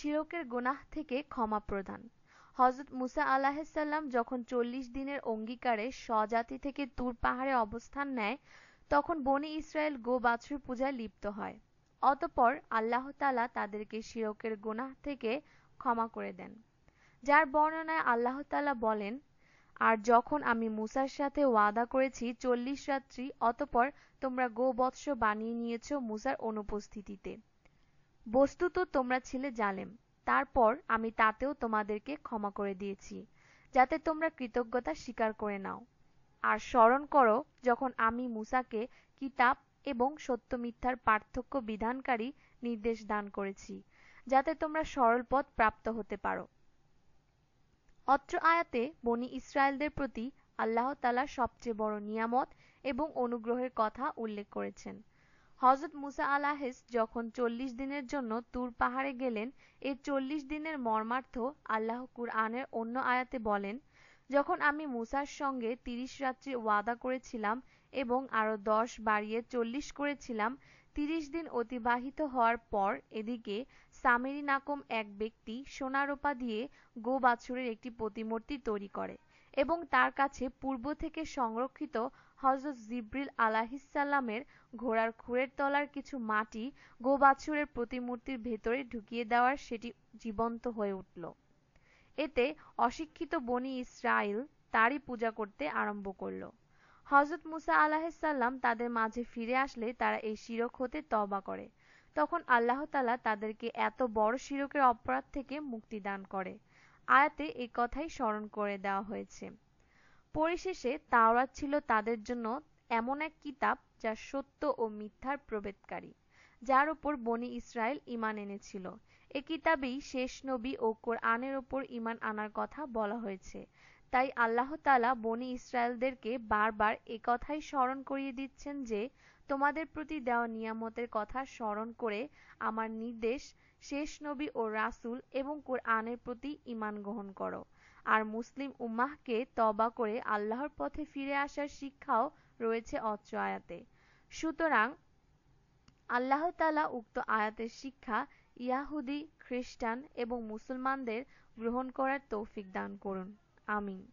শিরকের গুনাহ থেকে ক্ষমা প্রদান। হজরত মুসা আলাহিসাল্লাম যখন চল্লিশ দিনের অঙ্গীকারে স্বজাতি থেকে তুর পাহাড়ে অবস্থান নেয়, তখন বনি ইসরায়েল গো বাছুর পূজায় লিপ্ত হয়। অতপর আল্লাহ তালা তাদেরকে শিরকের গুনাহ থেকে ক্ষমা করে দেন। যার বর্ণনায় আল্লাহ তালা বলেন, আর যখন আমি মুসার সাথে ওয়াদা করেছি চল্লিশ রাত্রি, অতপর তোমরা গোবৎস বানিয়ে নিয়েছ মুসার অনুপস্থিতিতে। বস্তুত তোমরা ছিলে জালেম। তারপর আমি তাতেও তোমাদেরকে ক্ষমা করে দিয়েছি, যাতে তোমরা কৃতজ্ঞতা স্বীকার করে নাও। আর স্মরণ করো, যখন আমি মুসাকে কিতাব এবং সত্য মিথ্যার পার্থক্য বিধানকারী নির্দেশ দান করেছি, যাতে তোমরা সরল পথ প্রাপ্ত হতে পারো। অত্র আয়াতে বনি ইসরায়েলদের প্রতি আল্লাহ তালা সবচেয়ে বড় নিয়ামত এবং অনুগ্রহের কথা উল্লেখ করেছেন। হজরত মুসা আলাহিস যখন চল্লিশ দিনের জন্য তুর পাহাড়ে গেলেন এ চল্লিশ দিনের মর্মার্থ আল্লাহ কুরআনের অন্য আয়াতে বলেন, যখন আমি মুসার সঙ্গে তিরিশ রাত্রি ওয়াদা করেছিলাম এবং আরও দশ বাড়িয়ে চল্লিশ করেছিলাম, তিরিশ দিন অতিবাহিত হওয়ার পর এদিকে সামেরি নাকম এক ব্যক্তি সোনারোপা দিয়ে গো বাছুরের একটি প্রতিমূর্তি তৈরি করে এবং তার কাছে পূর্ব থেকে সংরক্ষিত হজরত জিব্রিল আলাহিসাল্লামের ঘোড়ার খুরের তলার কিছু মাটি গো বাছুরের প্রতিমূর্তির ভেতরে ঢুকিয়ে দেওয়ার সেটি জীবন্ত হয়ে উঠল। এতে অশিক্ষিত বনি ইসরাইল তারই পূজা করতে আরম্ভ করল। হজরত মুসা আলাহিসাল্লাম তাদের মাঝে ফিরে আসলে তারা এই শিরক হতে তবা করে। তখন আল্লাহ তালা তাদেরকে এত বড় শিরকের অপরাধ থেকে মুক্তি দান করে। আয়াতে এই কথাই স্মরণ করে দেওয়া হয়েছে। পরিশেষে তাওরাত ছিল তাদের জন্য এমন এক কিতাব যা সত্য ও মিথ্যার প্রভেদকারী যার ওপর বনি ইসরায়েল ইমান এনেছিল। এ কিতাবেই শেষ নবী ও কোরআনের ওপর ইমান আনার কথা বলা হয়েছে। তাই আল্লাহ তালা বনি ইসরায়েলদেরকে বারবার এ কথাই স্মরণ করিয়ে দিচ্ছেন যে, তোমাদের প্রতি দেওয়া নিয়ামতের কথা স্মরণ করে আমার নির্দেশ শেষ নবী ও রাসুল এবং কোরআনের প্রতি ইমান গ্রহণ করো। আর মুসলিম উম্মাহকে তবা করে আল্লাহর পথে ফিরে আসার শিক্ষাও রয়েছে অত্র আয়াতে। সুতরাং আল্লাহ তালা উক্ত আয়াতের শিক্ষা ইয়াহুদি, খ্রিস্টান এবং মুসলমানদের গ্রহণ করার তৌফিক দান করুন। আমিন।